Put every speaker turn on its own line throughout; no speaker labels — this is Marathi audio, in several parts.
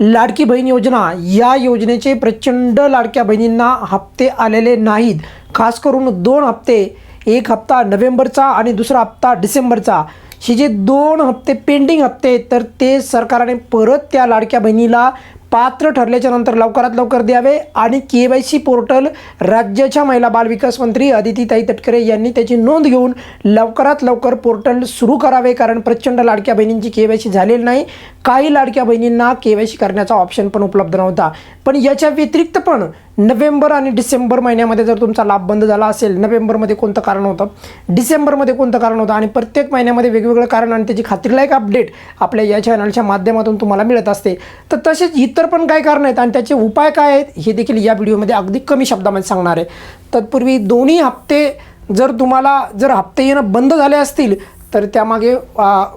लाडकी बहीण योजना. या योजनेचे प्रचंड लाडक्या बहिणींना हप्ते आलेले नाहीत. खास करून दोन हप्ते. एक हप्ता नोव्हेंबरचा आणि दुसरा हप्ता डिसेंबरचा. हे जे दोन हप्ते पेंडिंग हप्ते तर ते सरकारने परत त्या लाडक्या बहिणीला पात्र ठरल्याच्या नंतर लवकरात लवकर द्यावे आणि के वाय सी पोर्टल राज्याच्या महिला बालविकास मंत्री अदितीताई तटकरे यांनी त्याची नोंद घेऊन लवकरात लवकर पोर्टल सुरू करावे कारण प्रचंड लाडक्या बहिणींची के वाय सी झालेली नाही. काही लाडक्या बहिणींना के वाय सी करण्याचा ऑप्शन पण उपलब्ध नव्हता. पण याच्या व्यतिरिक्त पण नोव्हेंबर आणि डिसेंबर महिन्यामध्ये जर तुमचा लाभ बंद झाला असेल नोव्हेंबरमध्ये कोणतं कारण होतं? डिसेंबरमध्ये कोणतं कारण होतं? आणि प्रत्येक महिन्यामध्ये वेगवेगळं कारण आणि त्याची खात्रीलायक अपडेट आपल्या या चॅनलच्या माध्यमातून तुम्हाला मिळत असते. तर तसेच इतर पण काय कारण आहेत आणि त्याचे उपाय काय आहेत हे देखील या व्हिडिओमध्ये अगदी कमी शब्दामध्ये सांगणार आहे. तत्पूर्वी दोन्ही हप्ते जर तुम्हाला जर हप्ते येणं बंद झाले असतील तर त्यामागे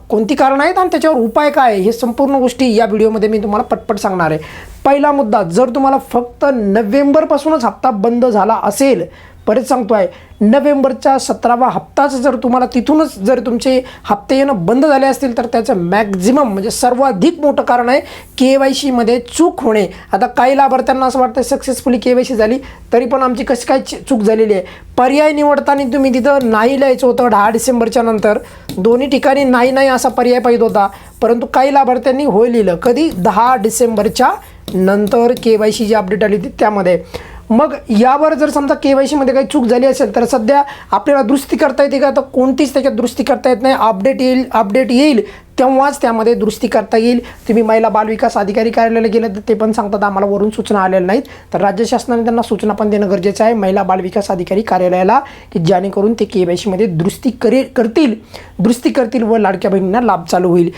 कोणती कारणं आहेत आणि त्याच्यावर उपाय काय आहे हे संपूर्ण गोष्टी या व्हिडिओमध्ये मी तुम्हाला पटपट सांगणार आहे. पहिला मुद्दा जर तुम्हाला फक्त नोव्हेंबरपासूनच हप्ता बंद झाला असेल परत सांगतो आहे नोव्हेंबरच्या सतरावा हप्ताच जर तुम्हाला तिथूनच जर तुमचे हप्ते येणं बंद झाले असतील तर त्याचं मॅक्झिमम म्हणजे सर्वाधिक मोठं कारण आहे के वाय सीमध्ये चूक होणे. आता काही लाभार्थ्यांना असं वाटतं सक्सेसफुली के वाय सी झाली तरी पण आमची कशी काय चूक झालेली आहे? पर्याय निवडताना तुम्ही तिथं नाही लिहायचं होतं दहा डिसेंबरच्या नंतर. दोन्ही ठिकाणी नाही नाही असा पर्याय पाहिजे होता. परंतु काही लाभार्थ्यांनी होय लिहिलं. कधी? दहा डिसेंबरच्या नंतर के वाय सी जी अपडेट आली होती त्यामध्ये. मग यावर जर समजा के वाय सीमध्ये काही चूक झाली असेल तर सध्या आपल्याला दुरुस्ती करता येते का? तर कोणतीच त्याच्यात दुरुस्ती करता येत नाही. अपडेट येईल अपडेट येईल तेव्हाच त्यामध्ये दुरुस्ती करता येईल. तुम्ही महिला बालविकास अधिकारी कार्यालयाला गेलं तर ते पण सांगतात आम्हाला वरून सूचना आलेल्या नाहीत. तर राज्य शासनाने त्यांना सूचना पण देणं गरजेचं आहे. महिला बालविकास अधिकारी कार्यालयाला की जेणेकरून ते के वाय सीमध्ये दुरुस्ती करे करतील. दुरुस्ती करतील व लाडक्या बहिणींना लाभ चालू होईल.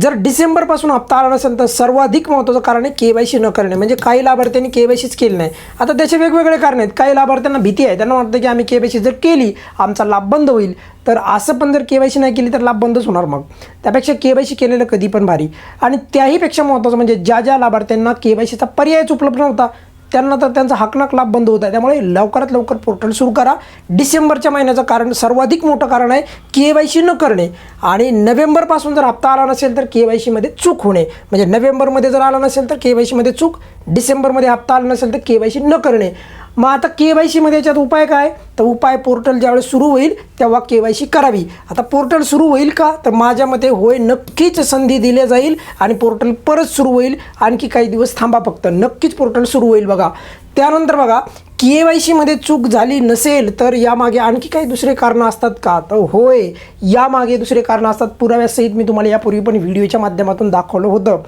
जर डिसेंबरपासून हप्ता आला नसेल तर सर्वाधिक महत्त्वाचं कारण आहे के वाय सी न करणे. म्हणजे काही लाभार्थ्यांनी के वाय सीच केली नाही. आता त्याचे वेगवेगळे कारण आहेत. काही लाभार्थ्यांना भीती आहे. त्यांना वाटतं की आम्ही के वाय सी जर केली आमचा लाभ बंद होईल. तर असं पण जर के वाय सी नाही केली तर लाभ बंदच होणार मग. त्यापेक्षा के वाय सी केलेलं कधी पण भारी. आणि त्याहीपेक्षा महत्त्वाचं म्हणजे ज्या ज्या लाभार्थ्यांना के वाय सीचा पर्यायच उपलब्ध नव्हता त्यांना तर त्यांचा हकनाक लाभ बंद होत आहे. त्यामुळे लवकरात लवकर पोर्टल सुरू करा. डिसेंबरच्या महिन्याचं कारण सर्वाधिक मोठं कारण आहे के वाय सी न करणे. आणि नोव्हेंबरपासून जर हप्ता आला नसेल तर के वाय सीमध्ये चूक होणे. म्हणजे नोव्हेंबरमध्ये जर आला नसेल तर के वाय सीमध्ये चूक. डिसेंबरमध्ये हप्ता आला नसेल तर के वाय सी न करणे. मग आता के वाय सीमध्ये याच्यात उपाय काय? तर उपाय पोर्टल ज्यावेळेस सुरू होईल तेव्हा के वाय सी करावी. आता पोर्टल सुरू होईल का? तर माझ्या मते होय नक्कीच संधी दिली जाईल आणि पोर्टल परत सुरू होईल. आणखी काही दिवस थांबा फक्त. नक्कीच पोर्टल सुरू होईल बघा. त्यानंतर बघा के वाय सीमध्ये चूक झाली नसेल तर यामागे आणखी काही दुसरे कारणं असतात का? तर होय यामागे दुसरे कारणं असतात. पुराव्यासहित मी तुम्हाला यापूर्वी पण व्हिडिओच्या माध्यमातून दाखवलं होतं.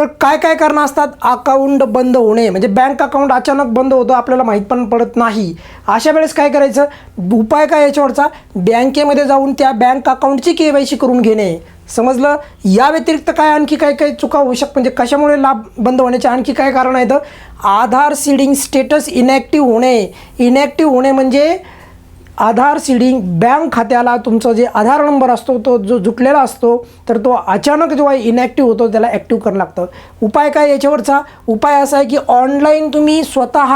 तर काय काय कारणं असतात? अकाउंट बंद होणे. म्हणजे बँक अकाउंट अचानक बंद होतं आपल्याला माहीत पण पडत नाही. अशा वेळेस काय करायचं? उपाय काय याच्यावरचा? बँकेमध्ये जाऊन त्या बँक अकाउंटची के वाय सी करून घेणे. समजलं? या व्यतिरिक्त काय आणखी काय काय चुका होऊ शकतात म्हणजे कशामुळे लाभ बंद होण्याचे आणखी काय कारण आहेत? आधार सीडिंग स्टेटस इनॅक्टिव्ह होणे. इनॅक्टिव्ह होणे म्हणजे आधार सीडिंग बँक खात्याला तुमचा जे आधार नंबर असतो तो जो जुटलेला असतो तर तो अचानक जेव्हा इनॅक्टिव्ह होतो त्याला ॲक्टिव्ह करणं लागतं. उपाय काय याच्यावरचा? उपाय असा आहे की ऑनलाईन तुम्ही स्वतः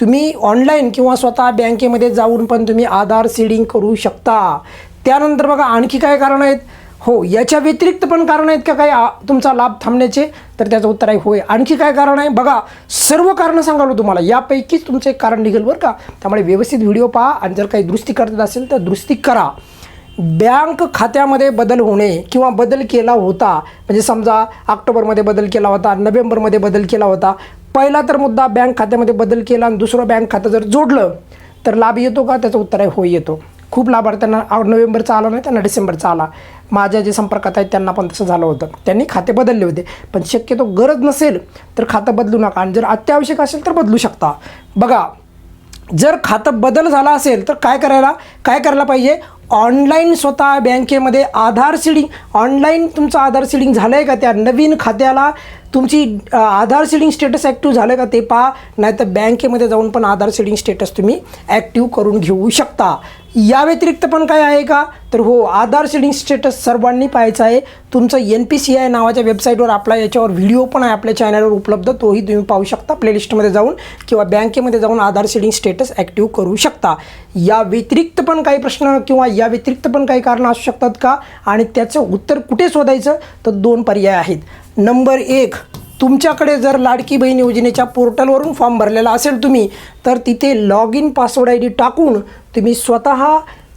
तुम्ही ऑनलाईन किंवा स्वतः बँकेमध्ये जाऊन पण तुम्ही आधार सीडिंग करू शकता. त्यानंतर बघा आणखी काय कारण आहेत? हो याच्या व्यतिरिक्त पण कारण आहेत का काही आ- तुमचा लाभ थांबण्याचे? तर त्याचं उत्तर आहे होय. आणखी काय कारण आहे? बघा सर्व कारणं सांगालो तुम्हाला. यापैकीच तुमचं एक कारण निघेल बरं का. त्यामुळे व्यवस्थित व्हिडिओ पहा आणि जर काही दुरुस्ती करत असेल तर दुरुस्ती करा. बँक खात्यामध्ये बदल होणे किंवा बदल केला होता म्हणजे समजा ऑक्टोबरमध्ये बदल केला होता नोव्हेंबरमध्ये बदल केला होता पहिला तर मुद्दा बँक खात्यामध्ये बदल केला आणि दुसरं बँक खातं जर जोडलं तर लाभ येतो का? त्याचं उत्तर आहे होय येतो. खूप लाभार्थ्यांना नोव्हेंबरचा आला नाही त्यांना डिसेंबरचा आला. माझ्या जे संपर्कात आहेत त्यांना पण तसं झालं होतं. त्यांनी खाते बदलले होते. पण शक्यतो गरज नसेल तर खातं बदलू नका. आणि जर अत्यावश्यक असेल तर बदलू शकता. बघा जर खातं बदल झाला असेल तर काय करायला? काय करायला पाहिजे? ऑनलाईन स्वतः बँकेमध्ये आधार सीडिंग. ऑनलाईन तुमचं आधार सीडिंग झालं आहे का? त्या नवीन खात्याला तुमची आधार सीडिंग स्टेटस ॲक्टिव्ह झालं का ते पहा. नाहीतर बँकेमध्ये जाऊन पण आधार सीडिंग स्टेटस तुम्ही ॲक्टिव्ह करून घेऊ शकता. या व्यतिरिक्त पण काय आहे का? तर हो आधार सीडिंग स्टेटस सर्वांनी पाहायचं आहे. तुमचं एन पी सी आय नावाच्या वेबसाईटवर आपला याच्यावर व्हिडिओ पण आहे आपल्या चॅनलवर उपलब्ध. तोही तुम्ही पाहू शकता. प्लेलिस्टमध्ये जाऊन किंवा बँकेमध्ये जाऊन आधार सीडिंग स्टेटस ॲक्टिव्ह करू शकता. या व्यतिरिक्त पण काही प्रश्न किंवा या व्यतिरिक्त पण काही कारणं असू शकतात का? आणि त्याचं उत्तर कुठे शोधायचं? तर दोन पर्याय आहेत. नंबर एक तुमच्याकडे जर लाडकी बहीण योजनेच्या पोर्टलवरून फॉर्म भरलेला असेल तुम्ही तर तिथे log in password I D टाकून तुम्ही स्वतः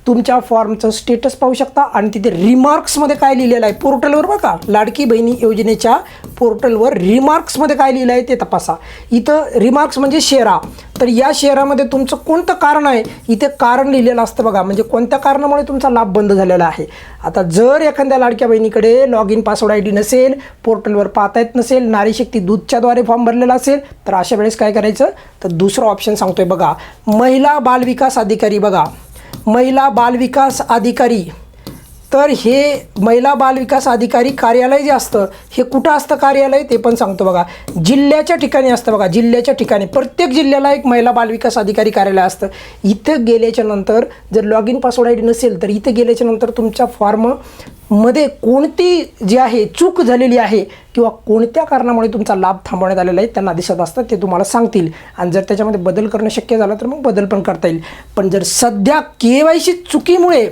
तुमच्या फॉर्मचं स्टेटस पाहू शकता. आणि तिथे रिमार्क्समध्ये काय लिहिलेलं आहे? पोर्टलवर बघा. लाडकी बहिणी योजनेच्या पोर्टलवर रिमार्क्समध्ये काय लिहिलं आहे ते तपासा. इथं रिमार्क्स म्हणजे शेरा. तर या शेरामध्ये तुमचं कोणतं कारण आहे? इथे कारण लिहिलेलं असतं बघा. म्हणजे कोणत्या कारणामुळे तुमचा लाभ बंद झालेला आहे? आता जर एखाद्या लाडक्या बहिणीकडे log in password I D नसेल पोर्टलवर पाहता येत नसेल नारी शक्ती दूधच्याद्वारे फॉर्म भरलेला असेल तर अशा वेळेस काय करायचं? तर दुसरं ऑप्शन सांगतोय बघा. महिला बालविकास अधिकारी बघा. महिला बालविकास अधिकारी तर हे महिला बालविकास अधिकारी कार्यालय जे असतं हे कुठं असतं कार्यालय ते पण सांगतो बघा. जिल्ह्याच्या ठिकाणी असतं बघा जिल्ह्याच्या ठिकाणी. प्रत्येक जिल्ह्याला एक महिला बालविकास अधिकारी कार्यालय असतं. इथं गेल्याच्यानंतर जर log in password I D नसेल तर इथं गेल्याच्यानंतर तुमच्या फॉर्ममध्ये कोणती जी आहे चूक झालेली आहे किंवा कोणत्या कारणामुळे तुमचा लाभ थांबवण्यात आलेला आहे त्यांना दिसत असतं ते तुम्हाला सांगतील. आणि जर त्याच्यामध्ये बदल करणं शक्य झालं तर मग बदल पण करता येईल. पण जर सध्या के वाय सी चुकीमुळे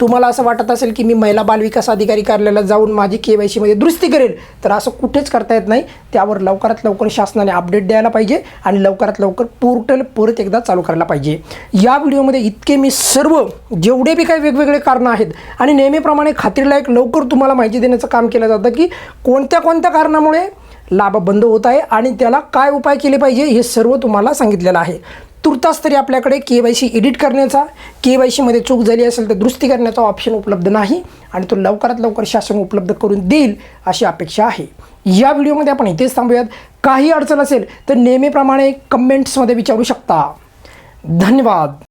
तुम्हाला असं वाटत असेल की मी महिला बालविकास अधिकारी कार्यालयाला जाऊन माझी के वाय सीमध्ये दुरुस्ती करेल तर असं कुठेच करता येत नाही. त्यावर लवकरात लवकर शासनाने अपडेट द्यायला पाहिजे आणि लवकरात लवकर पोर्टल परत एकदा चालू करायला पाहिजे. या व्हिडिओमध्ये इतके मी सर्व जेवढे बी काही वेगवेगळे कारणं आहेत आणि नेहमीप्रमाणे खात्रीलायक लवकर तुम्हाला माहिती देण्याचं काम केलं जातं की कोणत्या कोणत्या कारणामुळे लाभ बंद होत आहे आणि त्याला काय उपाय केले पाहिजे हे सर्व तुम्हाला सांगितलेलं आहे. तुर्तास तरी आपल्याकडे के वाय सी एडिट करण्याचा के वाय सीमध्ये चूक झाली असेल तर दुरुस्ती करण्याचा ऑप्शन उपलब्ध नाही आणि तो लवकरात लवकर शासन उपलब्ध करून देईल अशी अपेक्षा आहे. या व्हिडिओमध्ये आपण इथेच थांबूयात. काही अडचण असेल तर नेहमीप्रमाणे कमेंट्समध्ये विचारू शकता. धन्यवाद.